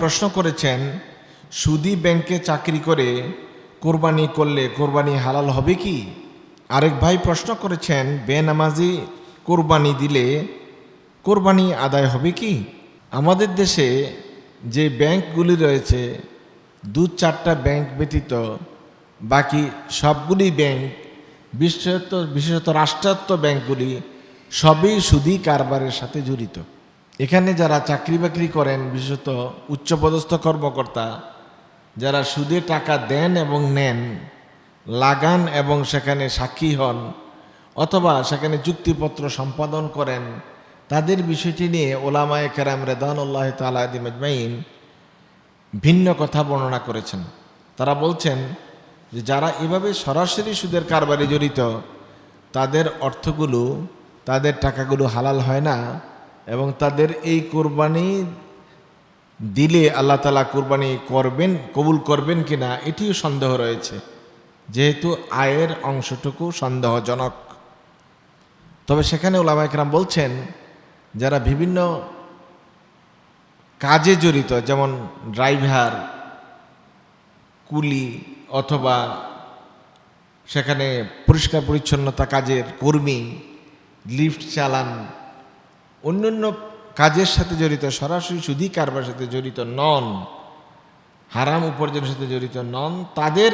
প্রশ্ন করেছেন, সুদি ব্যাংকে চাকরি করে কোরবানি করলে কোরবানি হালাল হবে কি? আরেক ভাই প্রশ্ন করেছেন, বেনামাজি কোরবানি দিলে কোরবানি আদায় হবে কি? আমাদের দেশে যে ব্যাংকগুলি রয়েছে, দু চারটা ব্যাংক ব্যতীত বাকি সবগুলি ব্যাংক, বিশেষত বিশেষত রাষ্ট্রায়ত্ত ব্যাংকগুলি সবই সুদী কারবারের সাথে জড়িত। এখানে যারা চাকরি বাকরি করেন, বিশেষত উচ্চপদস্থ কর্মকর্তা, যারা সুদে টাকা দেন এবং নেন, লাগান এবং সেখানে সাক্ষী হন অথবা সেখানে চুক্তিপত্র সম্পাদন করেন, তাদের বিষয়টি নিয়ে ওলামায়ে কেরাম রেদানুল্লাহ তালাদি মজমাইন ভিন্ন কথা বর্ণনা করেছেন। তারা বলছেন যে যারা এভাবে সরাসরি সুদের কারবারে জড়িত, তাদের অর্থগুলো, তাদের টাকাগুলো হালাল হয় না। এবং তাদের এই কোরবানি দিলে আল্লাহ তালা কোরবানি করবেন, কবুল করবেন কিনা এটিও সন্দেহ রয়েছে। যেহেতু আয়ের অংশটুকু সন্দেহজনক। তবে সেখানে ওলামাইকরাম বলছেন, যারা বিভিন্ন কাজে জড়িত, যেমন ড্রাইভার, কুলি অথবা সেখানে পরিষ্কার পরিচ্ছন্নতা কাজের কর্মী, লিফট চালান অন্যান্য কাজের সাথে জড়িত, সরাসরি সুদী কারবার সাথে জড়িত নন, হারাম উপার্জনের সাথে জড়িত নন, তাদের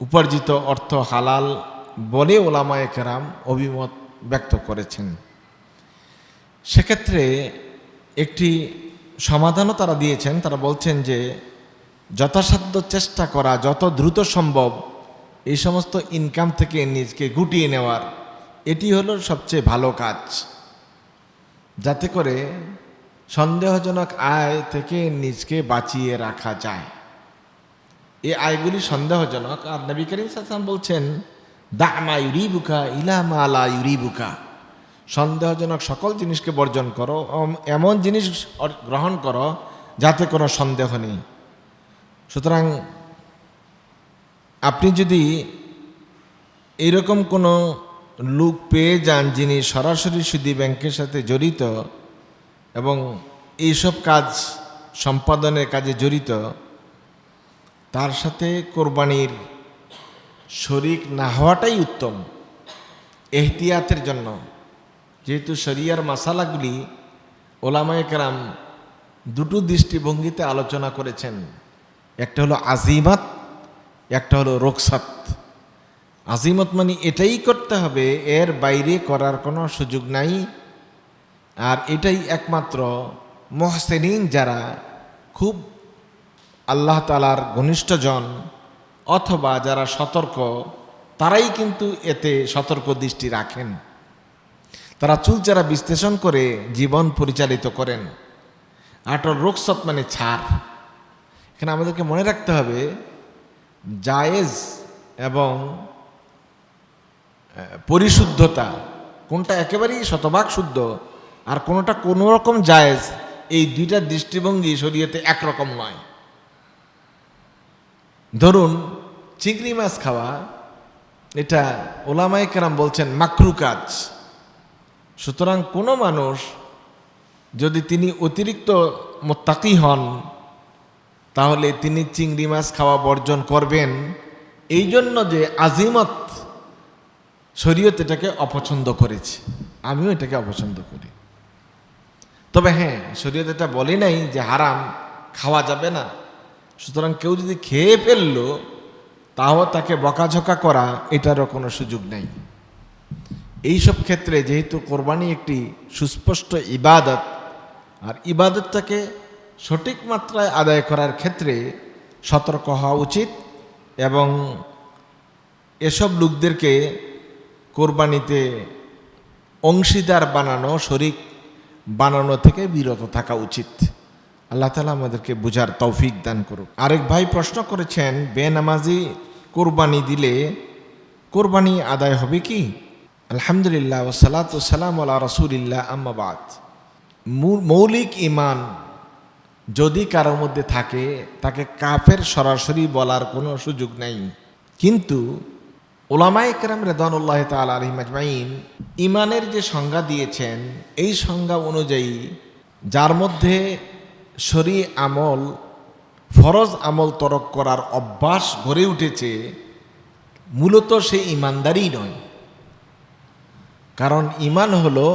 উপার্জিত অর্থ হালাল বলে ওলামায়ে কেরাম অভিমত ব্যক্ত করেছেন। সেক্ষেত্রে একটি সমাধানও তারা দিয়েছেন। তারা বলছেন যে, যথাসাধ্য চেষ্টা করা, যত দ্রুত সম্ভব এই সমস্ত ইনকাম থেকে নিজকে গুটিয়ে নেওয়ার, এটি হলো সবচেয়ে ভালো কাজ। যাতে করে সন্দেহজনক আয় থেকে নিজকে বাঁচিয়ে রাখা যায়। এই আয়গুলি সন্দেহজনক। আর নবী করিম সাসাম বলছেন, দামা ইউরিবুকা ইলামা আলা ইউরিবুকা। সন্দেহজনক সকল জিনিসকে বর্জন করো এমন জিনিস গ্রহণ করো যাতে কোনো সন্দেহ নেই। সুতরাং আপনি যদি এরকম কোনো লোক পেয়ে যান যিনি সরাসরি সুদী ব্যাংকের সাথে জড়িত এবং এইসব কাজ সম্পাদনের কাজে জড়িত, তার সাথে কোরবানির শরিক না হওয়াটাই উত্তম এহতিয়াতের জন্য। যেহেতু শরিয়ার মাসালাগুলি ওলামায়ে কেরাম দুটো দৃষ্টিভঙ্গিতে আলোচনা করেছেন। একটা হলো আজিমাত, একটা হলো রোকসাত। আজিমত মানে এটাই করতে হবে, এর বাইরে করার কোনো সুযোগ নাই। আর এটাই একমাত্র মহসেনিন যারা খুব আল্লাহ তালার ঘনিষ্ঠজন অথবা যারা সতর্ক, তারাই কিন্তু এতে সতর্ক দৃষ্টি রাখেন। তারা চুলচারা বিশ্লেষণ করে জীবন পরিচালিত করেন। আটর রোকসত মানে ছাড়। এখানে আমাদেরকে মনে রাখতে হবে, জায়েজ এবং পরিশুদ্ধতা, কোনটা একেবারেই শতভাগ শুদ্ধ আর কোনোটা কোনো রকম জায়েজ, এই দুইটা দৃষ্টিভঙ্গি শরীয়তে একরকম নয়। ধরুন, চিংড়ি মাছ খাওয়া, এটা ওলামাই কেরাম বলছেন মাকরু কাজ। সুতরাং কোনো মানুষ যদি তিনি অতিরিক্ত মোত্তাকি হন, তাহলে তিনি চিংড়ি মাছ খাওয়া বর্জন করবেন। এই জন্য যে আজিমত শরীয়ত এটাকে অপছন্দ করেছে। আমিও এটাকে অপছন্দ করি। তবে হ্যাঁ শরীয়ত এটা বলে নাই যে হারাম, খাওয়া যাবে না। সুতরাং কেউ যদি খেয়ে ফেলল, তাও তাকে বকাঝকা করা এটারও কোনো সুযোগ নেই। এইসব ক্ষেত্রে যেহেতু কোরবানি একটি সুস্পষ্ট ইবাদত, আর ইবাদতটাকে সঠিক মাত্রায় আদায় করার ক্ষেত্রে সতর্ক হওয়া উচিত এবং এসব লোকদেরকে কোরবানিতে অংশীদার বানানো, শরিক বানানো থেকে বিরত থাকা উচিত। আল্লাহ তালা আমাদেরকে বুঝার তৌফিক দান করুক। আরেক ভাই প্রশ্ন করেছেন, বেনামাজি কোরবানি দিলে কোরবানি আদায় হবে কি? আলহামদুলিল্লাহ ওসালাত সালাম আল্লাহ রসুলিল্লাহ আম্মাবাদ মৌলিক ইমান যদি কারোর মধ্যে থাকে, তাকে কাফের সরাসরি বলার কোনো সুযোগ নেই। কিন্তু ওলামাই কেরাম রেদানুল্লাহ তাল আলী মাজমাইন ইমানের যে সংজ্ঞা দিয়েছেন, এই সংজ্ঞা অনুযায়ী যার মধ্যে শরী আমল, ফরজ আমল তরক করার অভ্যাস গড়ে উঠেছে, মূলত সে ইমানদারই নয়। কারণ ইমান হলো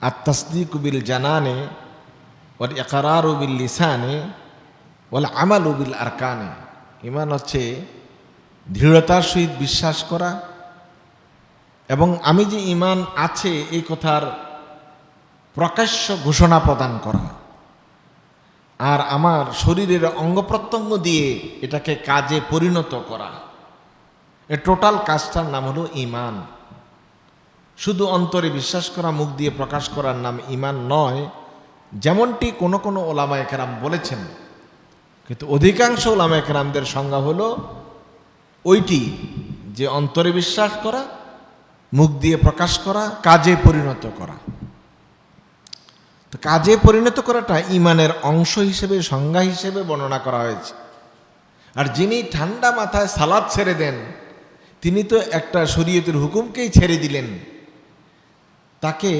আত্মাসদিক বিল জানানে ওর একারার বিল লিসানে ওল আমাল বিল আরকানে ইমান হচ্ছে দৃঢ়তার সহিত বিশ্বাস করা এবং আমি যে ইমান আছে, এই কথার প্রকাশ্য ঘোষণা প্রদান করা আর আমার শরীরের অঙ্গ প্রত্যঙ্গ দিয়ে এটাকে কাজে পরিণত করা। এ টোটাল কাজটার নাম হলো ইমান। শুধু অন্তরে বিশ্বাস করা, মুখ দিয়ে প্রকাশ করার নাম ইমান নয়, যেমনটি কোনো কোনো ওলামা একরাম বলেছেন। কিন্তু অধিকাংশ ওলামা একরামদের সংজ্ঞা হলো ওইটি যে অন্তরে বিশ্বাস করা, মুখ দিয়ে প্রকাশ করা, কাজে পরিণত করা। তো কাজে পরিণত করাটা ইমানের অংশ হিসেবে, সংজ্ঞা হিসেবে বর্ণনা করা হয়েছে। আর যিনি ঠান্ডা মাথায় সালাদ ছেড়ে দেন, তিনি তো একটা শরীয়তের হুকুমকেই ছেড়ে দিলেন। তাকে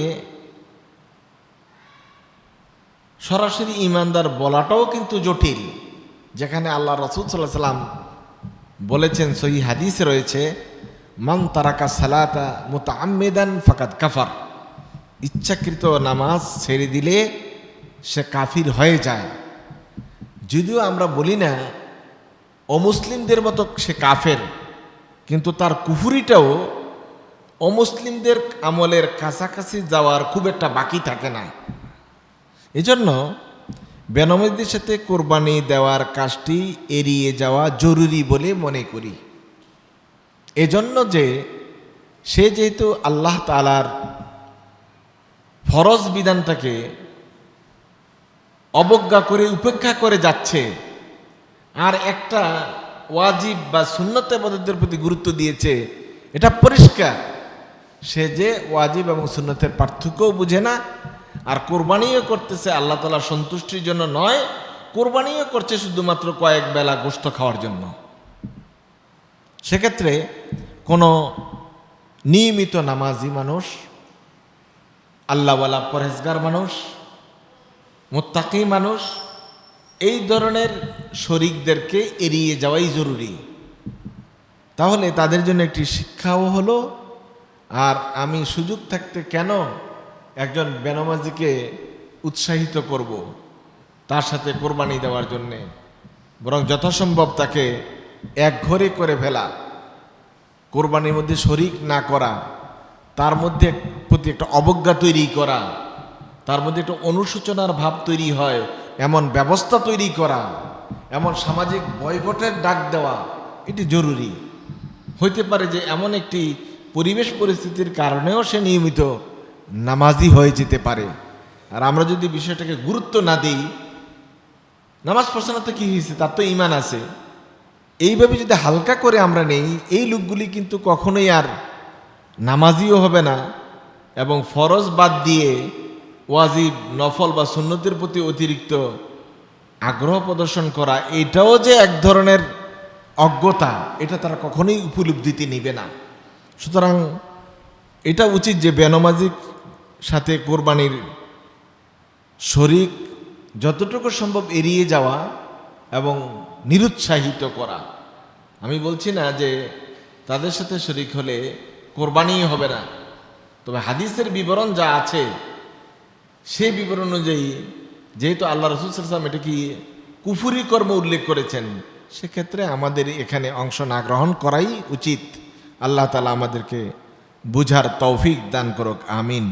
সরাসরি ইমানদার বলাটাও কিন্তু জটিল, যেখানে আল্লাহ রসুল সাল্লাহ সাল্লাম বলেছেন, সহি হাদিস রয়েছে, মান তারাকা সালাতা মুতাআম্মিদান ফাকাদ কাফার। ইচ্ছাকৃত নামাজ ছেড়ে দিলে সে কাফির হয়ে যায়। যদিও আমরা বলি না, অমুসলিমদের মতো সে কাফের, কিন্তু তার কুফুরিটাও অমুসলিমদের আমলের কাছাকাছি যাওয়ার খুব একটা বাকি থাকে না। এজন্য বেনমদের সাথে কোরবানি দেওয়ার কাজটি এড়িয়ে যাওয়া জরুরি বলে মনে করি। এজন্য যে, সে যেহেতু আল্লাহ তালার ফরজ বিধানটাকে অবজ্ঞা করে, উপেক্ষা করে যাচ্ছে, আর একটা ওয়াজিব বা শূন্যতে পদ্ধতির প্রতি গুরুত্ব দিয়েছে, এটা পরিষ্কার। সে যে ওয়াজিব এবং সুন্নতের পার্থক্যও বুঝে না আর কোরবানিও করতেছে, আল্লাহ তালা সন্তুষ্টির জন্য নয়, কোরবানিও করছে শুধুমাত্র কয়েক বেলা গোস্ত খাওয়ার জন্য। সেক্ষেত্রে কোনো নিয়মিত নামাজি মানুষ, আল্লাহওয়ালা পরহেজগার মানুষ, মোত্তাকি মানুষ, এই ধরনের শরিকদেরকে এড়িয়ে যাওয়াই জরুরি। তাহলে তাদের জন্য একটি শিক্ষাও হলো, আর আমি সুযোগ থাকতে কেন একজন বেনমাজিকে উৎসাহিত করব তার সাথে কোরবানি দেওয়ার জন্যে। বরং যথাসম্ভব তাকে এক ঘরে করে ফেলা, কোরবানির মধ্যে শরিক না করা, তার মধ্যে প্রতি একটা অবজ্ঞা তৈরি করা, তার মধ্যে একটা অনুশোচনার ভাব তৈরি হয়, এমন ব্যবস্থা তৈরি করা, এমন সামাজিক বয়কটের ডাক দেওয়া, এটি জরুরি। হইতে পারে যে এমন একটি পরিবেশ পরিস্থিতির কারণেও সে নিয়মিত নামাজি হয়ে যেতে পারে। আর আমরা যদি বিষয়টাকে গুরুত্ব না দিই, নামাজ পড়ছানো তো কী হয়েছে? তার তো ইমান আছে। এইভাবে যদি হালকা করে আমরা নেই, এই লোকগুলি কিন্তু কখনোই আর নামাজিও হবে না এবং ফরজ বাদ দিয়ে ওয়াজিব, নফল বা সুন্নতের প্রতি অতিরিক্ত আগ্রহ প্রদর্শন করা, এটাও যে এক ধরনের অজ্ঞতা, এটা তারা কখনোই উপলব্ধিতে নেবে না। সুতরাং এটা উচিত যে বেনমাজিক সাথে কোরবানির শরিক যতটুকু সম্ভব এড়িয়ে যাওয়া এবং নিরুৎসাহিত করা। আমি বলছি না যে তাদের সাথে শরিক হলে কোরবানিই হবে না। তবে হাদিসের বিবরণ যা আছে, সেই বিবরণ অনুযায়ী যেহেতু আল্লাহ রসুল সাল্লাম এটা কি কুফুরি কর্ম উল্লেখ করেছেন, সেক্ষেত্রে আমাদের এখানে অংশ না গ্রহণ করাই উচিত। আল্লাহ তালা আমাদেরকে বুঝার তৌফিক দান করুক, আমিন।